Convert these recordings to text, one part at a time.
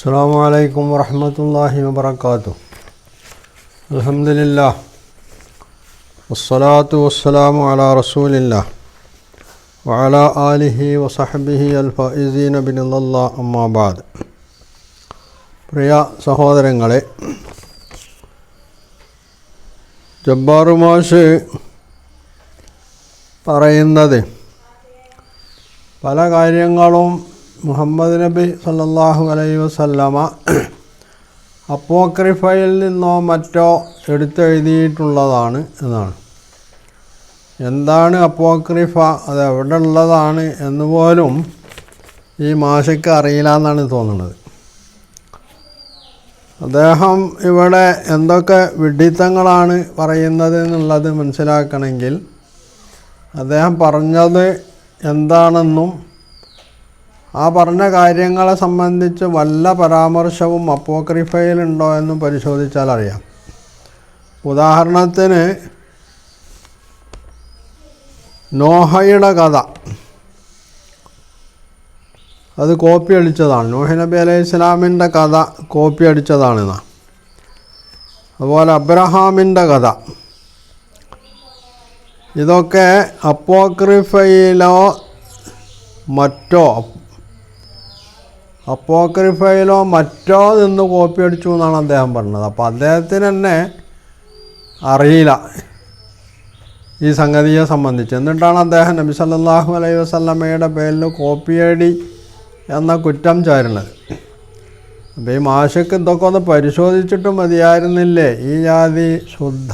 السلام عليكم ورحمة الله وبركاته الحمد لله والصلاة والسلام على رسول الله وعلى آله وصحبه الفائزين بن الله أما بعد പ്രിയ സഹോദരങ്ങളെ ജബ്ബാറു മാഷ് പറയുന്നത് പല കാര്യങ്ങളും മുഹമ്മദ് നബി സല്ലാഹു അലൈഹി വസല്ലമ അപ്പോക്രിഫയിൽ നിന്നോ മറ്റോ എടുത്തെഴുതിയിട്ടുള്ളതാണ് എന്നാണ്. എന്താണ് അപ്പോക്രിഫ? അത് എവിടെ ഉള്ളതാണ് എന്ന് പോലും ഈ മാഷയ്ക്ക് അറിയില്ല എന്നാണ് തോന്നുന്നത്. അദ്ദേഹം ഇവിടെ എന്തൊക്കെ വിഡിത്തങ്ങളാണ് പറയുന്നത് എന്നുള്ളത് മനസ്സിലാക്കണമെങ്കിൽ അദ്ദേഹം പറഞ്ഞത് എന്താണെന്നും ആ പറഞ്ഞ കാര്യങ്ങളെ സംബന്ധിച്ച് വല്ല പരാമർശവും അപ്പോക്രിഫയിലുണ്ടോ എന്നും പരിശോധിച്ചാൽ അറിയാം. ഉദാഹരണത്തിന് നോഹയുടെ കഥ. അത് കോപ്പി അടിച്ചതാണ്. നോഹി നബി അലൈഹി ഇസ്ലാമിന്റെ കഥ കോപ്പി അടിച്ചതാണെന്നാ. അതുപോലെ അബ്രഹാമിന്റെ കഥ. ഇതൊക്കെ അപ്പോക്രിഫയിലോ മറ്റോ അപ്പോക്രിഫയിലോ മറ്റോ നിന്ന് കോപ്പി അടിച്ചു എന്നാണ് അദ്ദേഹം പറഞ്ഞത്. അപ്പോൾ അദ്ദേഹത്തിന് തന്നെ അറിയില്ല ഈ സംഗതിയെ സംബന്ധിച്ച്. എന്നിട്ടാണ് അദ്ദേഹം നബി സല്ലാഹു അലൈഹി വസല്ലമയുടെ പേരിൽ കോപ്പിയടി എന്ന കുറ്റം ചാരുന്നത് അപ്പോൾ ഈ മാഷക്ക് ഇതൊക്കെ ഒന്ന് പരിശോധിച്ചിട്ട് മതിയായിരുന്നില്ലേ? ഈ ജാതി ശുദ്ധ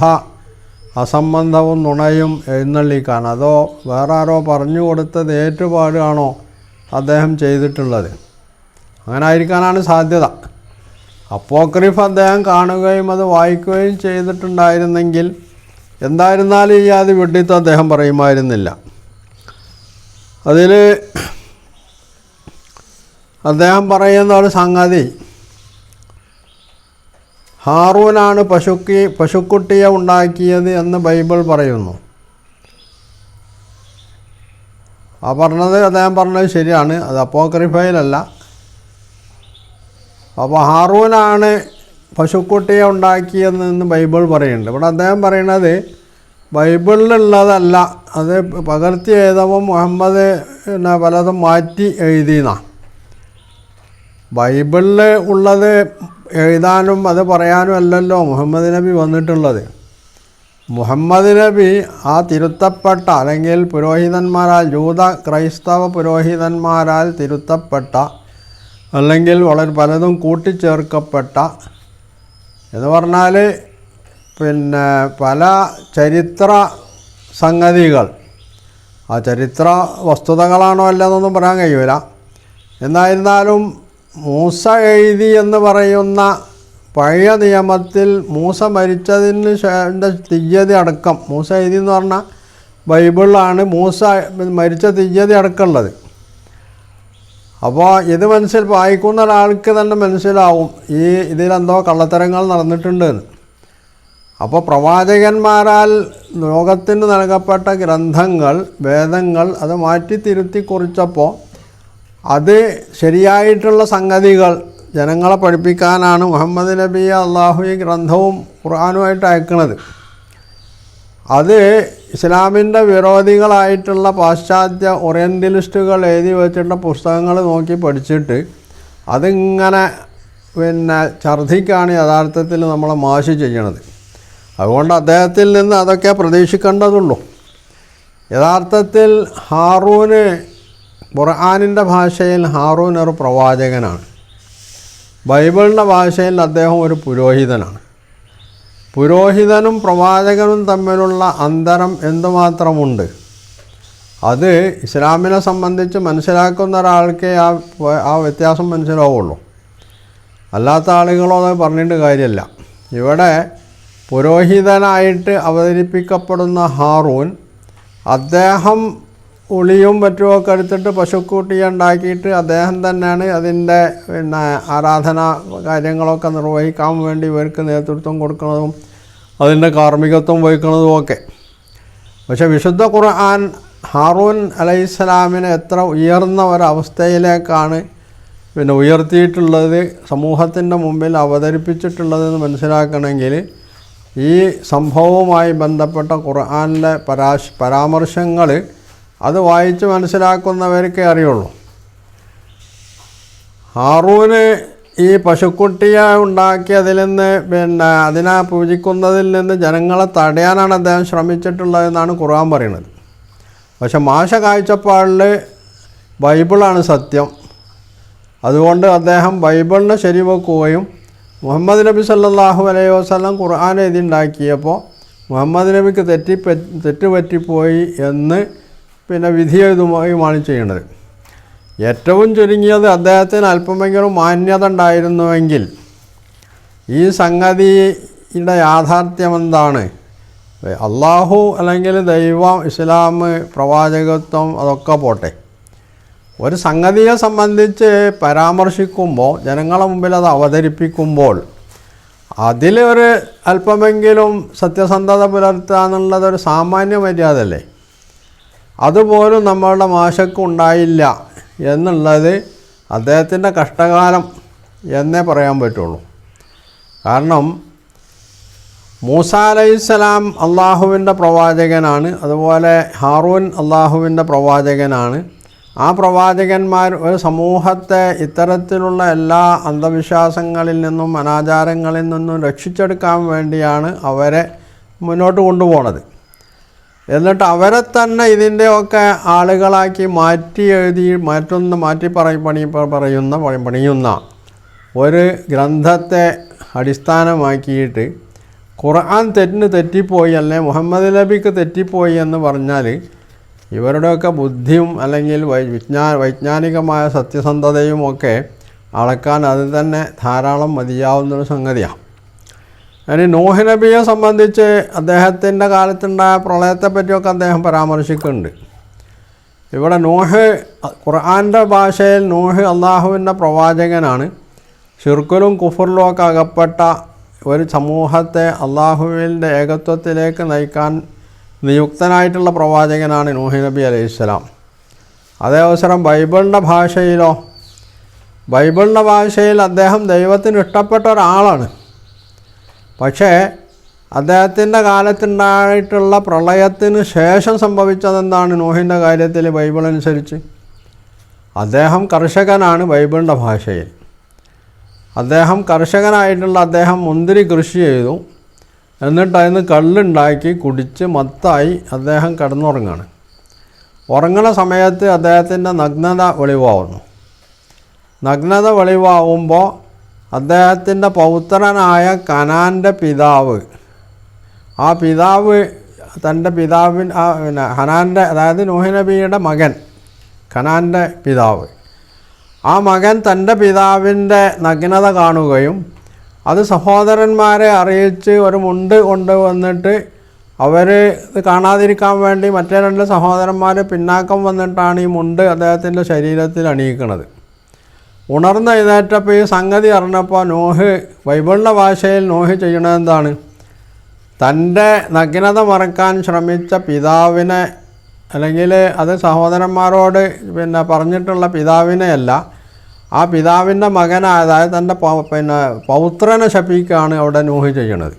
അസംബന്ധവും നുണയും എഴുന്നള്ളിക്കാൻ അതോ വേറെ ആരോ പറഞ്ഞു കൊടുത്തത് ഏറ്റുപാടാണോ അദ്ദേഹം ചെയ്തിട്ടുള്ളത്? അങ്ങനെ ആയിരിക്കാനാണ് സാധ്യത. അപ്പോക്രിഫ് അദ്ദേഹം കാണുകയും അത് വായിക്കുകയും ചെയ്തിട്ടുണ്ടായിരുന്നെങ്കിൽ എന്തായിരുന്നാലും ഈ ആദ്യ വിഡിത്ത് അദ്ദേഹം പറയുമായിരുന്നില്ല. അതിൽ അദ്ദേഹം പറയുന്ന ഒരു സംഗതി ഹാറൂനാണ് പശുക്കി പശുക്കുട്ടിയെ ഉണ്ടാക്കിയത് എന്ന് ബൈബിൾ പറയുന്നു. ആ പറഞ്ഞത് അദ്ദേഹം പറഞ്ഞത് ശരിയാണ്. അത് അപ്പോക്രിഫയിലല്ല. അപ്പോൾ ഹാറൂനാണ് പശുക്കുട്ടിയെ ഉണ്ടാക്കിയതെന്ന് ബൈബിൾ പറയുന്നുണ്ട്. ഇവിടെ അദ്ദേഹം പറയുന്നത് ബൈബിളിലുള്ളതല്ല അത് പകർത്തി എഴുതവും മുഹമ്മദ് പിന്നെ പലതും മാറ്റി എഴുതിയെന്നാണ് ബൈബിളിൽ ഉള്ളത് എഴുതാനും അത് പറയാനും അല്ലല്ലോ മുഹമ്മദ് നബി വന്നിട്ടുള്ളത്. മുഹമ്മദ് നബി ആ തിരുത്തപ്പെട്ട അല്ലെങ്കിൽ പുരോഹിതന്മാരാൽ ജൂത ക്രൈസ്തവ പുരോഹിതന്മാരാൽ തിരുത്തപ്പെട്ട അല്ലെങ്കിൽ വളരെ പലതും കൂട്ടിച്ചേർക്കപ്പെട്ട എന്ന് പറഞ്ഞാൽ പിന്നെ പല ചരിത്ര സംഗതികൾ. ആ ചരിത്ര വസ്തുതകളാണോ അല്ലെന്നൊന്നും പറയാൻ കഴിയൂല. എന്നായിരുന്നാലും മൂസ എഴുതി എന്ന് പറയുന്ന പഴയ നിയമത്തിൽ മൂസ മരിച്ചതിന് തീയതി അടക്കം മൂസ എഴുതി എന്ന് പറഞ്ഞാൽ ബൈബിളിലാണ് മൂസ മരിച്ച തീയതി അടക്കമുള്ളത്. അപ്പോൾ ഇത് മനസ്സിൽ വായിക്കുന്ന ഒരാൾക്ക് തന്നെ മനസ്സിലാവും. ഈ ഇതിലെന്തോ കള്ളത്തരങ്ങൾ നടന്നിട്ടുണ്ടെന്ന് അപ്പോൾ പ്രവാചകന്മാരാൽ ലോകത്തിന് നൽകപ്പെട്ട ഗ്രന്ഥങ്ങൾ വേദങ്ങൾ അത് മാറ്റി തിരുത്തി കുറിച്ചപ്പോൾ അത് ശരിയായിട്ടുള്ള സംഗതികൾ ജനങ്ങളെ പഠിപ്പിക്കാനാണ് മുഹമ്മദ് നബി അള്ളാഹു ഈ ഗ്രന്ഥവും ഖുർആാനുമായിട്ട് അയക്കുന്നത് അത് ഇസ്ലാമിന്റെ വിരോധികളായിട്ടുള്ള പാശ്ചാത്യ ഓറിയന്റലിസ്റ്റുകൾ എഴുതി വെച്ചിട്ടുള്ള പുസ്തകങ്ങൾ നോക്കി പഠിച്ചിട്ട് അതിങ്ങനെ പിന്നെ ഛർദ്ദിക്കാണ് യഥാർത്ഥത്തിൽ നമ്മളെ മാശി ചെയ്യണത്. അതുകൊണ്ട് അദ്ദേഹത്തിൽ നിന്ന് അതൊക്കെ പ്രതീക്ഷിക്കേണ്ടതുള്ളൂ. യഥാർത്ഥത്തിൽ ഹാറൂന് ഖുർആാനിന്റെ ഭാഷയിൽ ഹാറൂൻ ഒരു പ്രവാചകനാണ്. ബൈബിളിന്റെ ഭാഷയിൽ അദ്ദേഹം ഒരു പുരോഹിതനാണ്. പുരോഹിതനും പ്രവാചകനും തമ്മിലുള്ള അന്തരം എന്തുമാത്രമുണ്ട്? അത് ഇസ്ലാമിനെ സംബന്ധിച്ച് മനസ്സിലാക്കുന്ന ഒരാൾക്കേ ആ ആ വ്യത്യാസം മനസ്സിലാവുള്ളൂ. അല്ലാത്ത ആളുകളോ അത് പറഞ്ഞിട്ട് കാര്യമില്ല. ഇവിടെ പുരോഹിതനായിട്ട് അവതരിപ്പിക്കപ്പെടുന്ന ഹാറൂൻ അദ്ദേഹം ഉളിയും മറ്റുമൊക്കെ എടുത്തിട്ട് പശുക്കൂട്ടി ഉണ്ടാക്കിയിട്ട് അദ്ദേഹം തന്നെയാണ് അതിന്റെ പിന്നെ ആരാധന കാര്യങ്ങളൊക്കെ നിർവഹിക്കാൻ വേണ്ടി ഇവർക്ക് നേതൃത്വം കൊടുക്കുന്നതും അതിന്റെ കാർമ്മികത്വം വഹിക്കുന്നതും ഒക്കെ. പക്ഷേ വിശുദ്ധ ഖുർആൻ ഹാറൂൻ അലൈഹിസ്സലാമിനെ എത്ര ഉയർന്ന ഒരവസ്ഥയിലേക്കാണ് പിന്നെ ഉയർത്തിയിട്ടുള്ളത് സമൂഹത്തിന്റെ മുമ്പിൽ അവതരിപ്പിച്ചിട്ടുള്ളതെന്ന് മനസ്സിലാക്കണമെങ്കിൽ ഈ സംഭവവുമായി ബന്ധപ്പെട്ട ഖുർആാനിലെ പരാശ് പരാമർശങ്ങൾ അത് വായിച്ച് മനസ്സിലാക്കുന്നവർക്കേ അറിയുള്ളൂ. ഹാറൂന് ഈ പശുക്കുട്ടിയെ ഉണ്ടാക്കി അതിൽ നിന്ന് പിന്നെ അതിനെ പൂജിക്കുന്നതിൽ നിന്ന് ജനങ്ങളെ തടയാനാണ് അദ്ദേഹം ശ്രമിച്ചിട്ടുള്ളതെന്നാണ് ഖുർആൻ പറയുന്നത്. പക്ഷെ മാഷ കാഴ്ചപ്പാടിൽ ബൈബിളാണ് സത്യം. അതുകൊണ്ട് അദ്ദേഹം ബൈബിളിനെ ശരിവെക്കുകയും മുഹമ്മദ് നബി സല്ലാഹു അലൈഹി വസല്ലം ഖുർആൻ എഴുതി ഉണ്ടാക്കിയപ്പോൾ മുഹമ്മദ് നബിക്ക് തെറ്റി തെറ്റുപറ്റിപ്പോയി എന്ന് പിന്നെ വിധി എഴുതുകയുമാണ് ചെയ്യുന്നത്. ഏറ്റവും ചുരുങ്ങിയത് അദ്ദേഹത്തിന് അല്പമെങ്കിലും മാന്യത ഉണ്ടായിരുന്നുവെങ്കിൽ ഈ സംഗതിയുടെ യാഥാർത്ഥ്യം എന്താണ്? അള്ളാഹു അല്ലെങ്കിൽ ദൈവം ഇസ്ലാം പ്രവാചകത്വം അതൊക്കെ പോട്ടെ. ഒരു സംഗതിയെ സംബന്ധിച്ച് പരാമർശിക്കുമ്പോൾ ജനങ്ങളെ മുമ്പിൽ അത് അവതരിപ്പിക്കുമ്പോൾ അതിൽ ഒരു അല്പമെങ്കിലും സത്യസന്ധത പുലർത്തുക എന്നുള്ളത് ഒരു സാമാന്യ മര്യാദ അല്ലേ അതുപോലും നമ്മളുടെ മാഷക്ക് ഉണ്ടായില്ല. എന്നുള്ളത് അദ്ദേഹത്തിന്റെ കഷ്ടകാലം എന്നേ പറയാൻ പറ്റുള്ളൂ. കാരണം മൂസ അലൈഹിസ്സലാം അള്ളാഹുവിന്റെ പ്രവാചകനാണ് അതുപോലെ ഹാറൂൻ അള്ളാഹുവിന്റെ പ്രവാചകനാണ്. ആ പ്രവാചകന്മാർ ഒരു സമൂഹത്തെ ഇത്തരത്തിലുള്ള എല്ലാ അന്ധവിശ്വാസങ്ങളിൽ നിന്നും അനാചാരങ്ങളിൽ നിന്നും രക്ഷിച്ചെടുക്കാൻ വേണ്ടിയാണ് അവരെ മുന്നോട്ട് കൊണ്ടുപോണത്. എന്നിട്ട് അവരെ തന്നെ ഇതിന്റെയൊക്കെ ആളുകളാക്കി മാറ്റി എഴുതി മറ്റൊന്ന് മാറ്റി പറ പണി പറയുന്ന പണി- പണിയുന്ന ഒരു ഗ്രന്ഥത്തെ അടിസ്ഥാനമാക്കിയിട്ട് ഖുർആൻ തെറ്റിന് തെറ്റിപ്പോയി അല്ലെ മുഹമ്മദ് നബിക്ക് തെറ്റിപ്പോയി എന്ന് പറഞ്ഞാൽ ഇവരുടെയൊക്കെ ബുദ്ധിയും അല്ലെങ്കിൽ വിജ്ഞാ വൈജ്ഞാനികമായ സത്യസന്ധതയും ഒക്കെ അളക്കാൻ അത് തന്നെ ധാരാളം മതിയാവുന്നൊരു സംഗതിയാണ്. അതിന് നോഹ് നബിയെ സംബന്ധിച്ച് അദ്ദേഹത്തിന്റെ കാലത്തുണ്ടായ പ്രളയത്തെ പറ്റിയൊക്കെ അദ്ദേഹം പരാമർശിക്കുന്നുണ്ട്. ഇവിടെ നോഹ് ഖുർആന്റെ ഭാഷയിൽ നോഹ് അള്ളാഹുവിന്റെ പ്രവാചകനാണ്. ഷിർക്കുലും കുഫറിലും ഒക്കെ അകപ്പെട്ട ഒരു സമൂഹത്തെ അള്ളാഹുവിന്റെ ഏകത്വത്തിലേക്ക് നയിക്കാൻ നിയുക്തനായിട്ടുള്ള പ്രവാചകനാണ് നോഹി നബി അലൈഹിസ്സലാം അതേ അവസരം ബൈബിളിന്റെ ഭാഷയിലോ ബൈബിളിന്റെ ഭാഷയിൽ അദ്ദേഹം ദൈവത്തിന് ഇഷ്ടപ്പെട്ട ഒരാളാണ്. പക്ഷേ അദ്ദേഹത്തിന്റെ കാലത്തുണ്ടായിട്ടുള്ള പ്രളയത്തിന് ശേഷം സംഭവിച്ചതെന്താണ് നോഹിന്റെ കാര്യത്തിൽ ബൈബിൾ അനുസരിച്ച്? അദ്ദേഹം കർഷകനാണ് ബൈബിളിന്റെ ഭാഷയിൽ. അദ്ദേഹം കർഷകനായിട്ടുള്ള അദ്ദേഹം മുന്തിരി കൃഷി ചെയ്തു. എന്നിട്ട് അതിന് കള്ളുണ്ടാക്കി കുടിച്ച് മത്തായി അദ്ദേഹം കിടന്നുറങ്ങാണ്. ഉറങ്ങുന്ന സമയത്ത് അദ്ദേഹത്തിന്റെ നഗ്നത വെളിവാവുന്നു. നഗ്നത വെളിവാവുമ്പോൾ അദ്ദേഹത്തിന്റെ പൗത്രനായ കനാന്റെ പിതാവ്. ആ പിതാവ് തന്റെ പിതാവിൻ ആ പിന്നെ ഹനാന്റെ അതായത് നോഹിനബിയുടെ മകൻ കനാന്റെ പിതാവ്. ആ മകൻ തന്റെ പിതാവിന്റെ നഗ്നത കാണുകയും അത് സഹോദരന്മാരെ അറിയിച്ച് ഒരു മുണ്ട് കൊണ്ടുവന്നിട്ട് അവർ ഇത് കാണാതിരിക്കാൻ വേണ്ടി മറ്റേ രണ്ട് സഹോദരന്മാർ പിന്നാക്കം വന്നിട്ടാണ് ഈ മുണ്ട് അദ്ദേഹത്തിന്റെ ശരീരത്തിൽ അണിയിക്കുന്നത്. ഉണർന്ന് എഴുന്നേറ്റപ്പോൾ ഈ സംഗതി അറിഞ്ഞപ്പോൾ നോഹ് ബൈബിളിന്റെ ഭാഷയിൽ നോഹ് ചെയ്യണത് എന്താണ്? തന്റെ നഗ്നത മറക്കാൻ ശ്രമിച്ച പിതാവിനെ അല്ലെങ്കിൽ അത് സഹോദരന്മാരോട് പിന്നെ പറഞ്ഞിട്ടുള്ള പിതാവിനെയല്ല ആ പിതാവിന്റെ മകനായ അതായത് തന്റെ പിന്നെ പൗത്രനെ ശപിക്കുകയാണ് അവിടെ നോഹ് ചെയ്യണത്.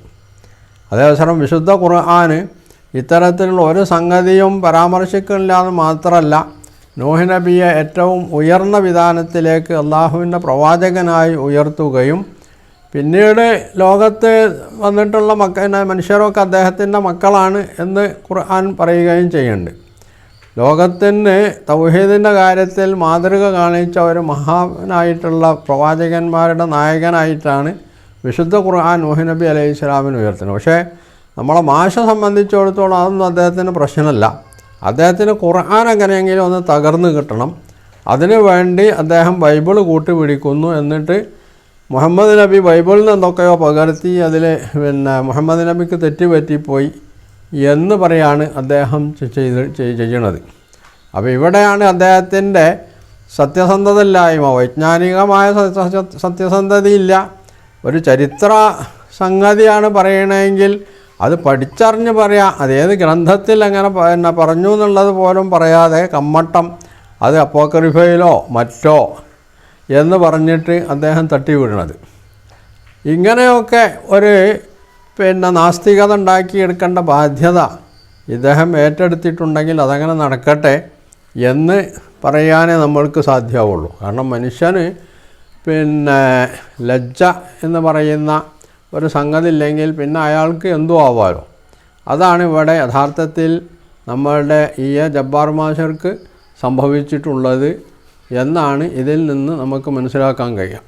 അതേസരം വിശുദ്ധ ഖുർആൻ ഇത്തരത്തിലുള്ള ഒരു സംഗതിയും പരാമർശിക്കുന്നില്ല എന്ന് മാത്രമല്ല നോഹ് നബിയെ ഏറ്റവും ഉയർന്ന വിധാനത്തിലേക്ക് അള്ളാഹുവിന്റെ പ്രവാചകനായി ഉയർത്തുകയും പിന്നീട് ലോകത്ത് വന്നിട്ടുള്ള മക്ക മനുഷ്യരൊക്കെ അദ്ദേഹത്തിന്റെ മക്കളാണ് എന്ന് ഖുർആൻ പറയുകയും ചെയ്യുന്നുണ്ട്. ലോകത്തിന് തൗഹീദിന്റെ കാര്യത്തിൽ മാതൃക കാണിച്ച ഒരു മഹാനായിട്ടുള്ള പ്രവാചകന്മാരുടെ നായകനായിട്ടാണ് വിശുദ്ധ ഖുർആൻ നബി അലൈഹി സ്വലാമിന് ഉയർത്തുന്നത്. പക്ഷേ നമ്മളെ മാഷ സംബന്ധിച്ചിടത്തോളം അതൊന്നും അദ്ദേഹത്തിന് പ്രശ്നമല്ല. അദ്ദേഹത്തിന് ഖുർആൻ എങ്ങനെയെങ്കിലും ഒന്ന് തകർന്നു കിട്ടണം. അതിനു വേണ്ടി അദ്ദേഹം ബൈബിൾ കൂട്ടുപിടിക്കുന്നു എന്നിട്ട് മുഹമ്മദ് നബി ബൈബിളിൽ നിന്ന് എന്തൊക്കെയോ പകർത്തി അതിൽ പിന്നെ മുഹമ്മദ് നബിക്ക് തെറ്റുപറ്റിപ്പോയി എന്ന് പറയാണ് അദ്ദേഹം ചെയ്ത് ചെയ്യണത്. അപ്പോൾ ഇവിടെയാണ് അദ്ദേഹത്തിന്റെ സത്യസന്ധതയില്ലായ്മ. വൈജ്ഞാനികമായ സത്യ- സത്യ- സത്യസന്ധതയില്ല. ഒരു ചരിത്ര സംഗതിയാണ് പറയണമെങ്കിൽ അത് പഠിച്ചറിഞ്ഞ് പറയാം അതേത് ഗ്രന്ഥത്തിൽ അങ്ങനെ പിന്നെ പറഞ്ഞു എന്നുള്ളത് പോലും പറയാതെ കമ്മട്ടം അത് അപ്പോക്രിഫയിലോ മറ്റോ എന്ന് പറഞ്ഞിട്ട് അദ്ദേഹം തട്ടി വീഴണത് ഇങ്ങനെയൊക്കെ ഒരു പിന്നെ നാസ്തികത ഉണ്ടാക്കിയെടുക്കേണ്ട ബാധ്യത ഇദ്ദേഹം ഏറ്റെടുത്തിട്ടുണ്ടെങ്കിൽ അതങ്ങനെ നടക്കട്ടെ എന്ന് പറയാനേ നമ്മൾക്ക് സാധ്യമാവുള്ളൂ കാരണം മനുഷ്യന് പിന്നെ ലജ്ജ എന്ന് പറയുന്ന ഒരു സംഗതി ഇല്ലെങ്കിൽ പിന്നെ അയാൾക്ക് എന്തോ ആവാലോ. അതാണ് ഇവിടെ യഥാർത്ഥത്തിൽ നമ്മളുടെ ഈ ജബ്ബാർ മാഷർക്ക് സംഭവിച്ചിട്ടുള്ളത് എന്നാണ് ഇതിൽ നിന്ന് നമുക്ക് മനസ്സിലാക്കാൻ കഴിയുക